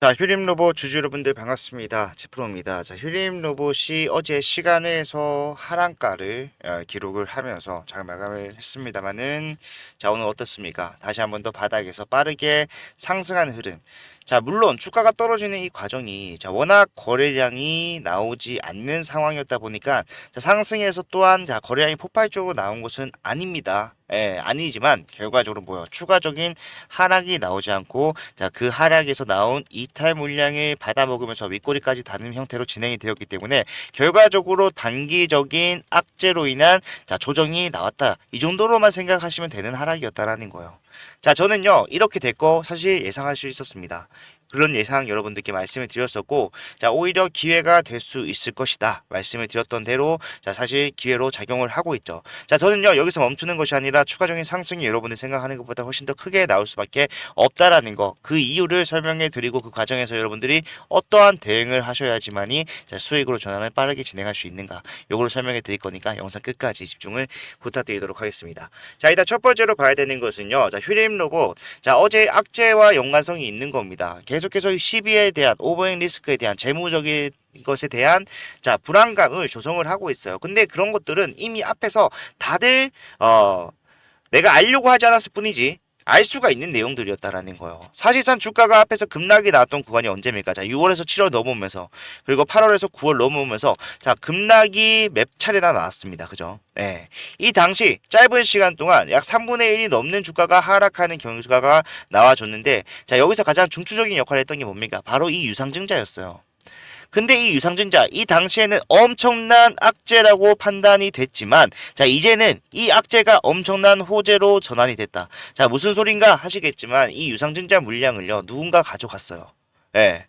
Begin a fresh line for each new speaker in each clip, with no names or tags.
자, 휴림 로봇 주주 여러분들 반갑습니다. 제프로입니다. 자, 휴림 로봇이 어제 시간에서 하락가를 어, 기록을 하면서 잘 마감을 했습니다만은 자, 오늘 어떻습니까? 다시 한번 더 바닥에서 빠르게 상승하는 흐름. 자, 물론 주가가 떨어지는 이 과정이 자, 워낙 거래량이 나오지 않는 상황이었다 보니까 자, 상승에서 또한 자, 거래량이 폭발적으로 나온 것은 아닙니다. 예, 아니지만 결과적으로 뭐요? 추가적인 하락이 나오지 않고 자, 그 하락에서 나온 이탈 물량을 받아먹으면서 윗꼬리까지 닿는 형태로 진행이 되었기 때문에 결과적으로 단기적인 악재로 인한 자, 조정이 나왔다. 이 정도로만 생각하시면 되는 하락이었다라는 거예요. 자, 저는요, 이렇게 될거 사실 예상할 수 있었습니다. 그런 예상 여러분들께 말씀을 드렸었고, 자, 오히려 기회가 될 수 있을 것이다. 말씀을 드렸던 대로, 자, 사실 기회로 작용을 하고 있죠. 자, 저는요, 여기서 멈추는 것이 아니라 추가적인 상승이 여러분들 생각하는 것보다 훨씬 더 크게 나올 수밖에 없다라는 거, 그 이유를 설명해 드리고 그 과정에서 여러분들이 어떠한 대응을 하셔야지만이 자, 수익으로 전환을 빠르게 진행할 수 있는가, 요거를 설명해 드릴 거니까 영상 끝까지 집중을 부탁드리도록 하겠습니다. 자, 일단 첫 번째로 봐야 되는 것은요, 자, 휴림 로봇. 자, 어제 악재와 연관성이 있는 겁니다. 계속해서 시비에 대한 오버행 리스크에 대한 재무적인 것에 대한 자 불안감을 조성을 하고 있어요. 근데 그런 것들은 이미 앞에서 다들 어 내가 알려고 하지 않았을 뿐이지 알 수가 있는 내용들이었다라는 거예요. 사실상 주가가 앞에서 급락이 나왔던 구간이 언제입니까? 자, 6월에서 7월 넘어오면서 그리고 8월에서 9월 넘어오면서 자, 급락이 몇 차례나 나왔습니다. 그죠? 예. 이 당시 짧은 시간 동안 약 3분의 1이 넘는 주가가 하락하는 경우가 나와줬는데 자, 여기서 가장 중추적인 역할을 했던 게 뭡니까? 바로 이 유상증자였어요. 근데 이 유상증자 이 당시에는 엄청난 악재라고 판단이 됐지만 자 이제는 이 악재가 엄청난 호재로 전환이 됐다. 자 무슨 소린가 하시겠지만 이 유상증자 물량을요 누군가 가져갔어요. 예.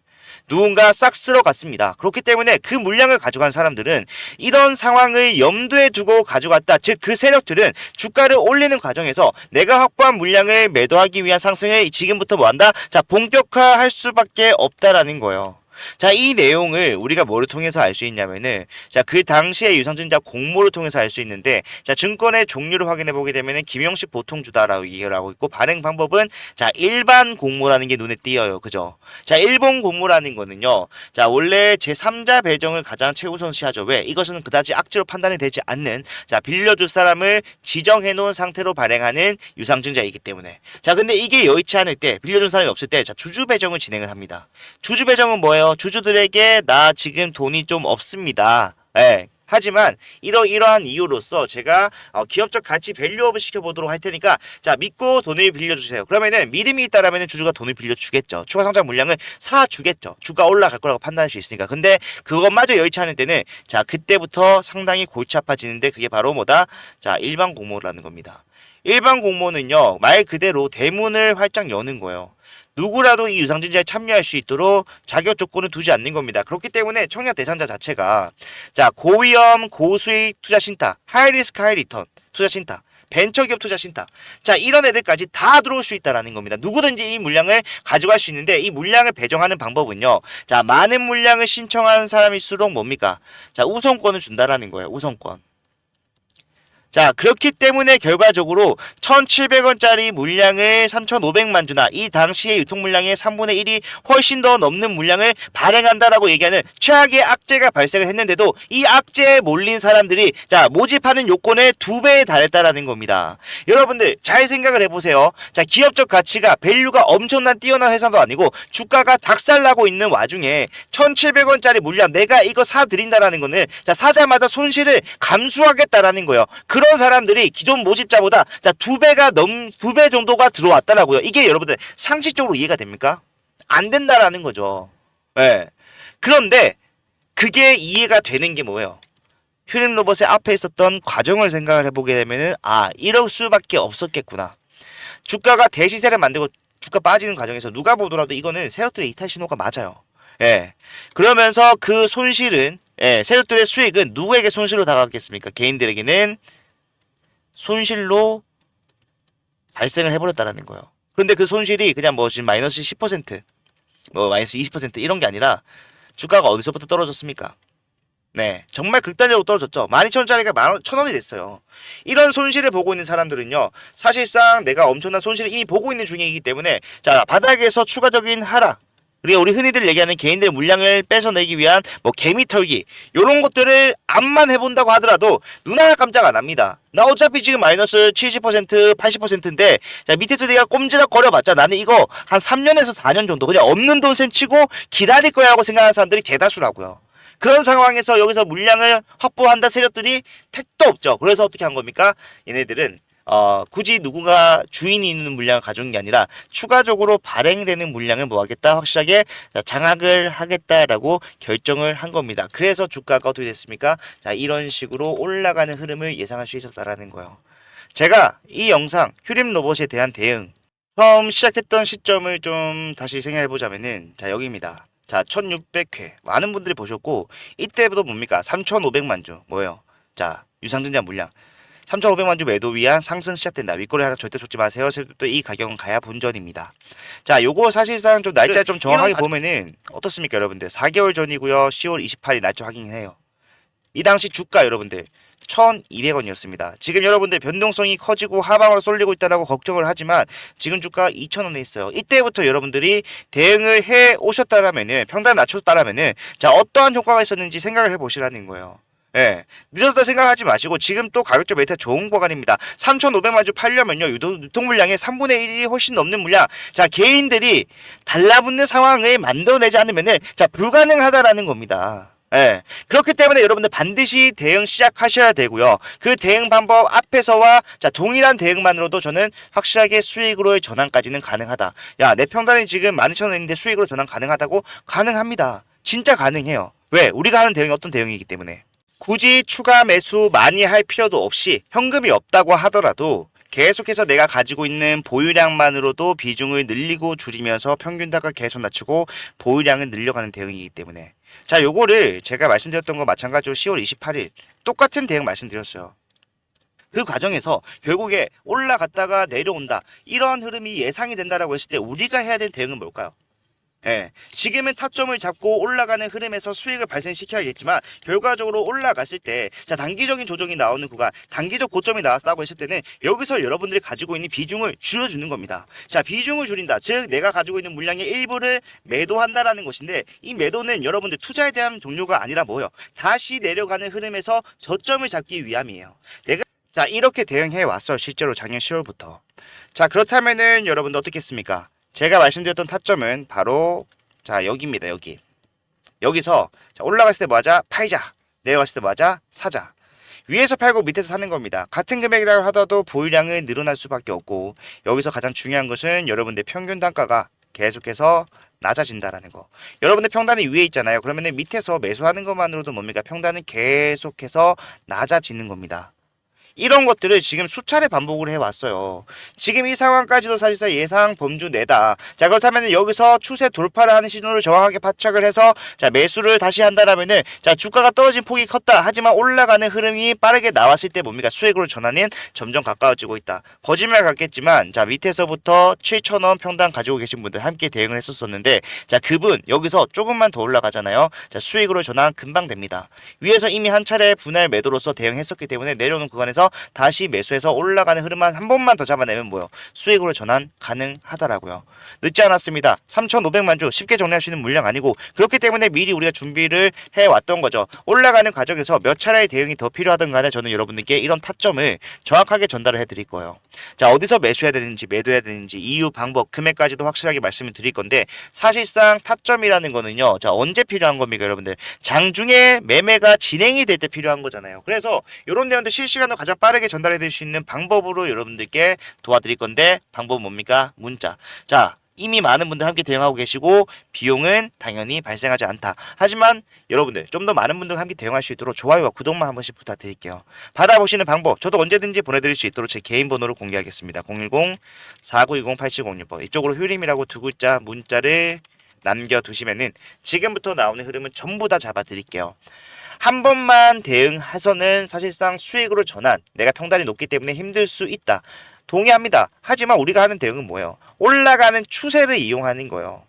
누군가 싹 쓸어 갔습니다. 그렇기 때문에 그 물량을 가져간 사람들은 이런 상황을 염두에 두고 가져갔다. 즉 그 세력들은 주가를 올리는 과정에서 내가 확보한 물량을 매도하기 위한 상승을 지금부터 뭐 한다? 자 본격화할 수밖에 없다라는 거예요. 자, 이 내용을 우리가 뭐를 통해서 알 수 있냐면은 자, 그 당시에 유상증자 공모를 통해서 알 수 있는데 자, 증권의 종류를 확인해 보게 되면은 김영식 보통 주다라고 얘기를 하고 있고 발행 방법은 자, 일반 공모라는 게 눈에 띄어요. 그죠? 자, 일본 공모라는 거는요. 자, 원래 제3자 배정을 가장 최우선시하죠. 왜? 이것은 그다지 악재로 판단이 되지 않는 자, 빌려줄 사람을 지정해 놓은 상태로 발행하는 유상증자이기 때문에. 자, 근데 이게 여의치 않을 때 빌려준 사람이 없을 때 자, 주주 배정을 진행을 합니다. 주주 배정은 뭐예요? 주주들에게 나 지금 돈이 좀 없습니다. 예. 하지만 이러 이러한 이유로서 제가 어, 기업적 가치 밸류업을 시켜보도록 할 테니까 자 믿고 돈을 빌려주세요. 그러면은 믿음이 있다라면은 주주가 돈을 빌려주겠죠. 추가 상장 물량을 사주겠죠. 주가 올라갈 거라고 판단할 수 있으니까. 근데 그것마저 여의치 않을 때는 자 그때부터 상당히 골치 아파지는데 그게 바로 뭐다? 자 일반 공모라는 겁니다. 일반 공모는요 말 그대로 대문을 활짝 여는 거예요. 누구라도 이 유상증자에 참여할 수 있도록 자격 조건을 두지 않는 겁니다. 그렇기 때문에 청약 대상자 자체가 자 고위험 고수익 투자 신탁, 하이리스크 하이리턴 투자 신탁, 벤처기업 투자 신탁. 자, 이런 애들까지 다 들어올 수 있다라는 겁니다. 누구든지 이 물량을 가져갈 수 있는데 이 물량을 배정하는 방법은요. 자, 많은 물량을 신청하는 사람일수록 뭡니까? 자, 우선권을 준다라는 거예요. 우선권. 자, 그렇기 때문에 결과적으로 1,700원짜리 물량을 3,500만 주나 이 당시의 유통 물량의 3분의 1이 훨씬 더 넘는 물량을 발행한다라고 얘기하는 최악의 악재가 발생을 했는데도 이 악재에 몰린 사람들이 자, 모집하는 요건의 두 배에 달했다라는 겁니다. 여러분들 잘 생각을 해 보세요. 자, 기업적 가치가 밸류가 엄청난 뛰어난 회사도 아니고 주가가 작살나고 있는 와중에 1,700원짜리 물량 내가 이거 사 드린다라는 거는 자, 사자마자 손실을 감수하겠다라는 거예요. 그런 사람들이 기존 모집자보다 자, 두 배가 넘, 두 배 정도가 들어왔다라고요. 이게 여러분들 상식적으로 이해가 됩니까? 안 된다라는 거죠. 예. 그런데 그게 이해가 되는 게 뭐예요? 휴림 로봇의 앞에 있었던 과정을 생각을 해보게 되면은 아 이럴 수밖에 없었겠구나. 주가가 대시세를 만들고 주가 빠지는 과정에서 누가 보더라도 이거는 세력들의 이탈 신호가 맞아요. 예. 그러면서 그 손실은 예, 세력들의 수익은 누구에게 손실로 다가갔겠습니까? 개인들에게는 손실로 발생을 해버렸다라는 거예요. 그런데 그 손실이 그냥 뭐 지금 마이너스 10%, 뭐 마이너스 20% 이런 게 아니라 주가가 어디서부터 떨어졌습니까? 네, 정말 극단적으로 떨어졌죠. 12,000원짜리가 11,000원이 됐어요. 이런 손실을 보고 있는 사람들은요, 사실상 내가 엄청난 손실을 이미 보고 있는 중이기 때문에, 자, 바닥에서 추가적인 하락, 우리가 우리 흔히들 얘기하는 개인들의 물량을 뺏어내기 위한 뭐 개미 털기 이런 것들을 암만 해본다고 하더라도 눈 하나 깜짝 안 합니다. 나 어차피 지금 마이너스 70% 80%인데 자 밑에서 내가 꼼지락 거려봤자 나는 이거 한 3년에서 4년 정도 그냥 없는 돈셈 치고 기다릴 거야 하고 생각하는 사람들이 대다수라고요. 그런 상황에서 여기서 물량을 확보한다 세력들이 택도 없죠. 그래서 어떻게 한 겁니까? 얘네들은 어, 굳이 누군가 주인이 있는 물량을 가져온 게 아니라 추가적으로 발행되는 물량을 뭐 하겠다 확실하게 자, 장악을 하겠다라고 결정을 한 겁니다. 그래서 주가가 어떻게 됐습니까? 자, 이런 식으로 올라가는 흐름을 예상할 수 있었다라는 거예요. 제가 이 영상 휴림 로봇에 대한 대응 처음 시작했던 시점을 좀 다시 생각해 보자면은 자, 여기입니다. 자, 1600회. 많은 분들이 보셨고 이때부터 뭡니까? 3500만 주. 뭐예요? 자, 유상증자 물량. 3,500만 주 매도 위한 상승 시작된다. 윗꼬리 하락 절대 쫓지 마세요. 또 이 가격은 가야 본전입니다. 자, 요거 사실상 좀 날짜 좀 정확하게 보면은 어떻습니까, 여러분들? 4개월 전이고요. 10월 28일 날짜 확인해요. 이 당시 주가 여러분들 1,200원이었습니다. 지금 여러분들 변동성이 커지고 하방으로 쏠리고 있다라고 걱정을 하지만 지금 주가 2,000원에 있어요. 이때부터 여러분들이 대응을 해 오셨다라면은 평단 낮췄다라면은 자 어떠한 효과가 있었는지 생각을 해 보시라는 거예요. 예. 늦었다 생각하지 마시고 지금 또 가격적 메타 좋은 구간입니다. 3,500만 주 팔려면요. 유통, 물량의 3분의 1이 훨씬 넘는 물량. 자, 개인들이 달라붙는 상황을 만들어내지 않으면은 자, 불가능하다라는 겁니다. 예. 그렇기 때문에 여러분들 반드시 대응 시작하셔야 되고요. 그 대응 방법 앞에서와 자, 동일한 대응만으로도 저는 확실하게 수익으로의 전환까지는 가능하다. 야, 내 평단이 지금 12,000원인데 수익으로 전환 가능하다고? 가능합니다. 진짜 가능해요. 왜? 우리가 하는 대응이 어떤 대응이기 때문에. 굳이 추가 매수 많이 할 필요도 없이 현금이 없다고 하더라도 계속해서 내가 가지고 있는 보유량만으로도 비중을 늘리고 줄이면서 평균가가 계속 낮추고 보유량을 늘려가는 대응이기 때문에 자 요거를 제가 말씀드렸던 거 마찬가지로 10월 28일 똑같은 대응 말씀드렸어요. 그 과정에서 결국에 올라갔다가 내려온다 이런 흐름이 예상이 된다라고 했을 때 우리가 해야 될 대응은 뭘까요? 예. 지금은 타점을 잡고 올라가는 흐름에서 수익을 발생시켜야겠지만 결과적으로 올라갔을 때 자 단기적인 조정이 나오는 구간 단기적 고점이 나왔다고 했을 때는 여기서 여러분들이 가지고 있는 비중을 줄여주는 겁니다. 자 비중을 줄인다. 즉 내가 가지고 있는 물량의 일부를 매도한다라는 것인데 이 매도는 여러분들 투자에 대한 종료가 아니라 뭐예요? 다시 내려가는 흐름에서 저점을 잡기 위함이에요. 내가 자 이렇게 대응해 왔어요. 실제로 작년 10월부터. 자 그렇다면은 여러분들 어떻겠습니까? 제가 말씀드렸던 타점은 바로 자 여기입니다 여기. 여기서 자, 올라갔을 때 뭐하자? 팔자. 내려갔을 때 뭐하자? 사자. 위에서 팔고 밑에서 사는 겁니다. 같은 금액이라고 하더라도 보유량은 늘어날 수밖에 없고 여기서 가장 중요한 것은 여러분들 평균 단가가 계속해서 낮아진다라는 거. 여러분들 평단이 위에 있잖아요. 그러면 밑에서 매수하는 것만으로도 뭡니까 평단은 계속해서 낮아지는 겁니다 이런 것들을 지금 수차례 반복을 해왔어요. 지금 이 상황까지도 사실상 예상 범주 내다. 자 그렇다면 여기서 추세 돌파를 하는 신호를 정확하게 파착을 해서 자 매수를 다시 한다라면은 자 주가가 떨어진 폭이 컸다. 하지만 올라가는 흐름이 빠르게 나왔을 때 뭡니까 수익으로 전환은 점점 가까워지고 있다. 거짓말 같겠지만 자 밑에서부터 7천원 평당 가지고 계신 분들 함께 대응을 했었었는데 자 그분 여기서 조금만 더 올라가잖아요. 자 수익으로 전환 금방 됩니다. 위에서 이미 한 차례 분할 매도로서 대응했었기 때문에 내려오는 구간에서 다시 매수해서 올라가는 흐름만 한 번만 더 잡아내면 뭐요 수익으로 전환 가능하다라고요. 늦지 않았습니다. 3,500만 주 쉽게 정리할 수 있는 물량 아니고 그렇기 때문에 미리 우리가 준비를 해왔던 거죠. 올라가는 과정에서 몇 차례의 대응이 더 필요하든 간에 저는 여러분들께 이런 타점을 정확하게 전달을 해드릴 거예요. 자 어디서 매수해야 되는지 매도해야 되는지 이유 방법 금액까지도 확실하게 말씀을 드릴 건데 사실상 타점이라는 거는요. 자 언제 필요한 겁니까 여러분들? 장중에 매매가 진행이 될 때 필요한 거잖아요. 그래서 이런 내용들 실시간으로 가장 빠르게 전달해 드릴 수 있는 방법으로 여러분들께 도와드릴 건데 방법은 뭡니까? 문자. 자, 이미 많은 분들 함께 대응하고 계시고 비용은 당연히 발생하지 않다. 하지만 여러분들 좀 더 많은 분들과 함께 대응할 수 있도록 좋아요와 구독만 한 번씩 부탁드릴게요. 받아보시는 방법 저도 언제든지 보내드릴 수 있도록 제 개인 번호를 공개하겠습니다. 010-4920-8706번 이쪽으로 효림이라고 두 글자 문자를 남겨두시면은 지금부터 나오는 흐름은 전부 다 잡아드릴게요. 한 번만 대응해서는 사실상 수익으로 전환, 내가 평단이 높기 때문에 힘들 수 있다. 동의합니다. 하지만 우리가 하는 대응은 뭐예요? 올라가는 추세를 이용하는 거예요.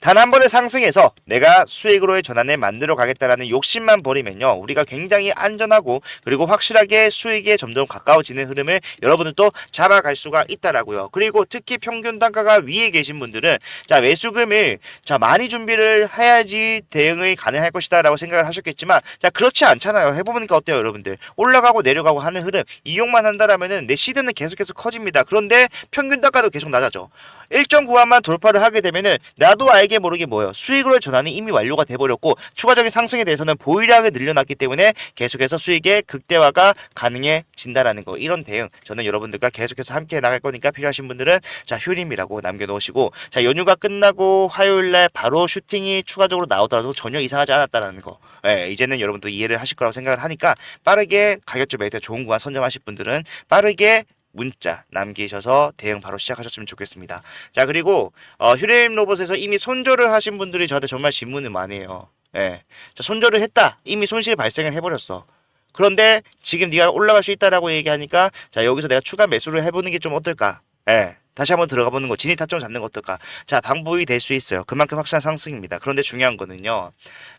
단 한 번의 상승에서 내가 수익으로의 전환을 만들어 가겠다라는 욕심만 버리면요. 우리가 굉장히 안전하고 그리고 확실하게 수익에 점점 가까워지는 흐름을 여러분들도 잡아갈 수가 있다라고요. 그리고 특히 평균 단가가 위에 계신 분들은 자, 매수금을 자, 많이 준비를 해야지 대응이 가능할 것이다라고 생각을 하셨겠지만 자, 그렇지 않잖아요. 해 보니까 어때요, 여러분들? 올라가고 내려가고 하는 흐름 이용만 한다라면은 내 시드는 계속해서 커집니다. 그런데 평균 단가도 계속 낮아져. 일정 구간만 돌파를 하게 되면은 나도 알게 모르게 뭐예요? 수익으로의 전환이 이미 완료가 돼버렸고 추가적인 상승에 대해서는 보유량을 늘려놨기 때문에 계속해서 수익의 극대화가 가능해진다라는 거 이런 대응 저는 여러분들과 계속해서 함께 나갈 거니까 필요하신 분들은 자 휴림이라고 남겨놓으시고 자 연휴가 끝나고 화요일날 바로 슈팅이 추가적으로 나오더라도 전혀 이상하지 않았다라는 거. 예, 이제는 여러분도 이해를 하실 거라고 생각을 하니까 빠르게 가격적 매입에 좋은 구간 선점하실 분들은 빠르게 문자 남기셔서 대응 바로 시작하셨으면 좋겠습니다. 자 그리고 어, 휴대임 로봇에서 이미 손절을 하신 분들이 저한테 정말 질문을 많이 해요. 예, 자 손절을 했다. 이미 손실 발생을 해버렸어. 그런데 지금 네가 올라갈 수 있다라고 얘기하니까 자 여기서 내가 추가 매수를 해보는 게 좀 어떨까? 예. 다시 한번 들어가 보는 거 진입 타점 잡는 거 어떨까? 자 방법이 될 수 있어요. 그만큼 확실한 상승입니다. 그런데 중요한 거는요.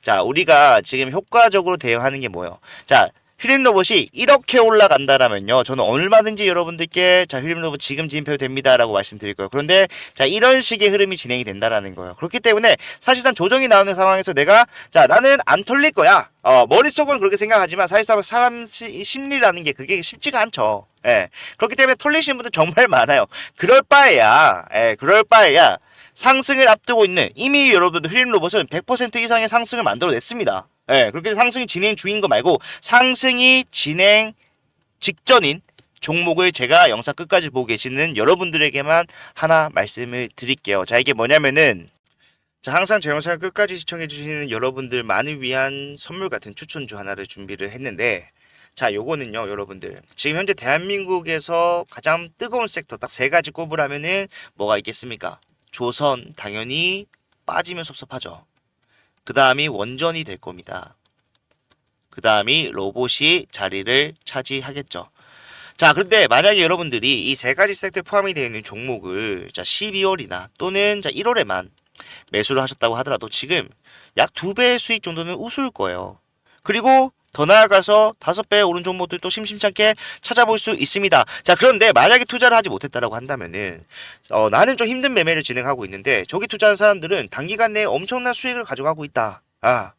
자 우리가 지금 효과적으로 대응하는 게 뭐예요? 자 휴림 로봇이 이렇게 올라간다라면요. 저는 얼마든지 여러분들께 자 휴림 로봇 지금 진입해도 됩니다라고 말씀드릴 거예요. 그런데 자 이런 식의 흐름이 진행이 된다라는 거예요. 그렇기 때문에 사실상 조정이 나오는 상황에서 내가 자 나는 안 털릴 거야. 어 머릿속은 그렇게 생각하지만 사실상 사람 시- 심리라는 게 그게 쉽지가 않죠. 예. 그렇기 때문에 털리시는 분들 정말 많아요. 그럴 바에야 예, 그럴 바에야 상승을 앞두고 있는 이미 여러분들 휴림 로봇은 100% 이상의 상승을 만들어냈습니다. 예, 그렇게 상승이 진행 중인 거 말고 상승이 진행 직전인 종목을 제가 영상 끝까지 보고 계시는 여러분들에게만 하나 말씀을 드릴게요. 자, 이게 뭐냐면은 자, 항상 제 영상을 끝까지 시청해 주시는 여러분들만을 위한 선물 같은 추천주 하나를 준비를 했는데 자, 요거는요, 여러분들. 지금 현재 대한민국에서 가장 뜨거운 섹터 딱 세 가지 꼽으라면은 뭐가 있겠습니까? 조선 당연히 빠지면 섭섭하죠. 그 다음이 원전이 될 겁니다. 그 다음이 로봇이 자리를 차지하겠죠. 자, 그런데 만약에 여러분들이 이 세 가지 섹터에 포함이 되어 있는 종목을 자 12월이나 또는 자 1월에만 매수를 하셨다고 하더라도 지금 약 두 배의 수익 정도는 우스울 거예요. 그리고 더 나아가서 다섯 배 오른 종목들 또 심심찮게 찾아볼 수 있습니다. 자, 그런데 만약에 투자를 하지 못했다라고 한다면은 어, 나는 좀 힘든 매매를 진행하고 있는데 저기 투자한 사람들은 단기간 내에 엄청난 수익을 가져가고 있다. 아,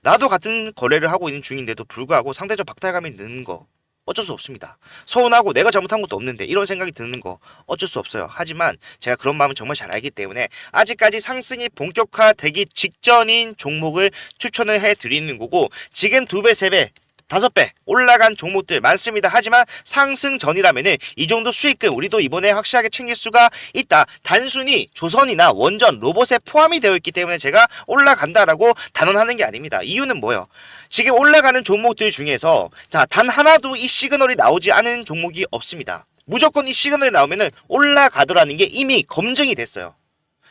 나도 같은 거래를 하고 있는 중인데도 불구하고 상대적 박탈감이 드는 거 어쩔 수 없습니다. 서운하고 내가 잘못한 것도 없는데 이런 생각이 드는 거 어쩔 수 없어요. 하지만 제가 그런 마음을 정말 잘 알기 때문에 아직까지 상승이 본격화되기 직전인 종목을 추천을 해 드리는 거고 지금 두 배, 세 배, 다섯 배 올라간 종목들 많습니다. 하지만 상승 전이라면은 이 정도 수익금 우리도 이번에 확실하게 챙길 수가 있다. 단순히 조선이나 원전, 로봇에 포함이 되어 있기 때문에 제가 올라간다라고 단언하는 게 아닙니다. 이유는 뭐예요? 지금 올라가는 종목들 중에서 자, 단 하나도 이 시그널이 나오지 않은 종목이 없습니다. 무조건 이 시그널이 나오면은 올라가더라는 게 이미 검증이 됐어요.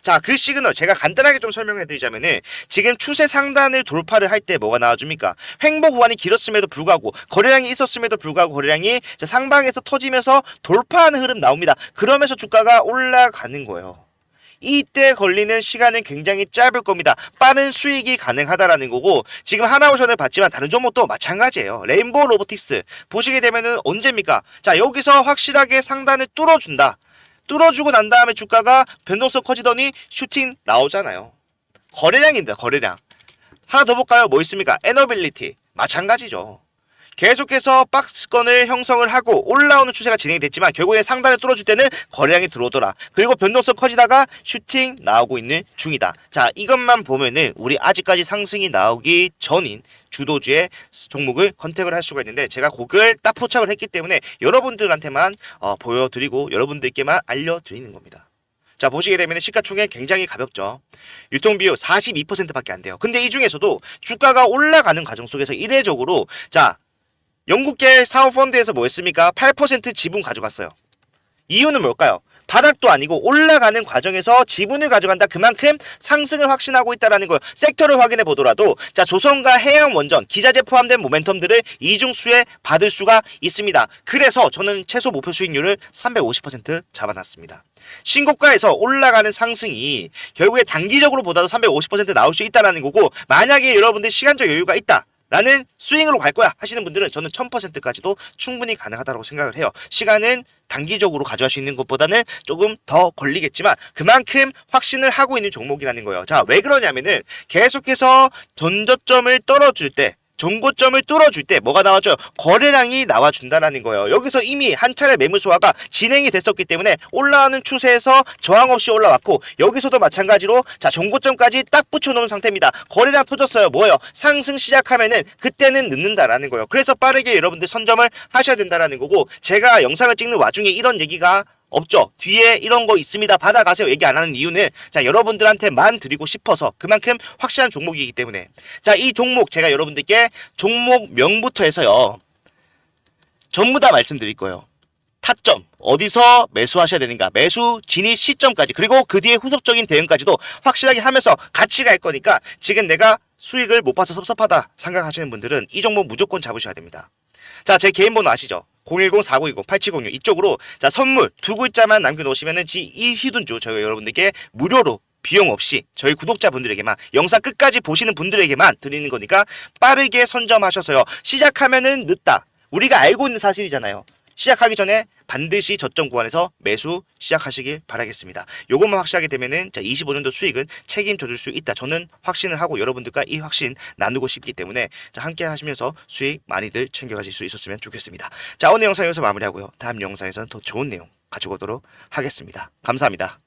자, 그 시그널 제가 간단하게 좀 설명해 드리자면은 지금 추세 상단을 돌파를 할 때 뭐가 나와줍니까? 횡보 구간이 길었음에도 불구하고 거래량이 있었음에도 불구하고 거래량이 자, 상방에서 터지면서 돌파하는 흐름 나옵니다. 그러면서 주가가 올라가는 거예요. 이때 걸리는 시간은 굉장히 짧을 겁니다. 빠른 수익이 가능하다라는 거고 지금 하나오션을 봤지만 다른 종목도 마찬가지예요. 레인보우 로보틱스 보시게 되면은 언제입니까? 자 여기서 확실하게 상단을 뚫어준다. 뚫어주고 난 다음에 주가가 변동성 커지더니 슈팅 나오잖아요. 거래량입니다. 거래량. 하나 더 볼까요? 뭐 있습니까? 에너빌리티 마찬가지죠. 계속해서 박스권을 형성을 하고 올라오는 추세가 진행이 됐지만 결국에 상단을 뚫어줄 때는 거래량이 들어오더라. 그리고 변동성 커지다가 슈팅 나오고 있는 중이다. 자 이것만 보면은 우리 아직까지 상승이 나오기 전인 주도주의 종목을 컨택을 할 수가 있는데 제가 그걸 딱 포착을 했기 때문에 여러분들한테만 어, 보여드리고 여러분들께만 알려드리는 겁니다. 자 보시게 되면 시가총액 굉장히 가볍죠. 유통비율 42%밖에 안 돼요. 근데 이 중에서도 주가가 올라가는 과정 속에서 이례적으로 자 영국계 사모펀드에서 뭐 했습니까? 8% 지분 가져갔어요. 이유는 뭘까요? 바닥도 아니고 올라가는 과정에서 지분을 가져간다. 그만큼 상승을 확신하고 있다라는 거예요. 섹터를 확인해 보더라도 자 조선과 해양 원전, 기자재 포함된 모멘텀들을 이중수에 받을 수가 있습니다. 그래서 저는 최소 목표 수익률을 350% 잡아놨습니다. 신고가에서 올라가는 상승이 결국에 단기적으로 보다도 350% 나올 수 있다라는 거고 만약에 여러분들 시간적 여유가 있다. 나는 스윙으로 갈 거야 하시는 분들은 저는 1000%까지도 충분히 가능하다고 생각을 해요. 시간은 단기적으로 가져갈 수 있는 것보다는 조금 더 걸리겠지만 그만큼 확신을 하고 있는 종목이라는 거예요. 자, 왜 그러냐면은 계속해서 전저점을 떨어질 때 정고점을 뚫어줄 때 뭐가 나왔죠? 거래량이 나와준다라는 거예요. 여기서 이미 한 차례 매물 소화가 진행이 됐었기 때문에 올라오는 추세에서 저항 없이 올라왔고 여기서도 마찬가지로 자 정고점까지 딱 붙여놓은 상태입니다. 거래량 터졌어요. 뭐예요? 상승 시작하면은 그때는 늦는다라는 거예요. 그래서 빠르게 여러분들 선점을 하셔야 된다라는 거고 제가 영상을 찍는 와중에 이런 얘기가 없죠. 뒤에 이런 거 있습니다. 받아가세요. 얘기 안 하는 이유는 자 여러분들한테만 드리고 싶어서 그만큼 확실한 종목이기 때문에 자 이 종목 제가 여러분들께 종목명부터 해서요 전부 다 말씀드릴 거예요. 타점 어디서 매수하셔야 되는가 매수 진입 시점까지 그리고 그 뒤에 후속적인 대응까지도 확실하게 하면서 같이 갈 거니까 지금 내가 수익을 못 봐서 섭섭하다 생각하시는 분들은 이 종목 무조건 잡으셔야 됩니다. 자, 제 개인 번호 아시죠? 010-4920-8706 이쪽으로 자 선물 두 글자만 남겨놓으시면은 지이 히든주 저희 여러분들께 무료로 비용 없이 저희 구독자분들에게만 영상 끝까지 보시는 분들에게만 드리는 거니까 빠르게 선점하셔서요. 시작하면은 늦다. 우리가 알고 있는 사실이잖아요 시작하기 전에 반드시 저점 구간에서 매수 시작하시길 바라겠습니다. 요것만 확실하게 되면은 자 25년도 수익은 책임져 줄 수 있다. 저는 확신을 하고 여러분들과 이 확신 나누고 싶기 때문에 자 함께 하시면서 수익 많이들 챙겨가실 수 있었으면 좋겠습니다. 자 오늘 영상 여기서 마무리하고요. 다음 영상에서는 더 좋은 내용 가지고 오도록 하겠습니다. 감사합니다.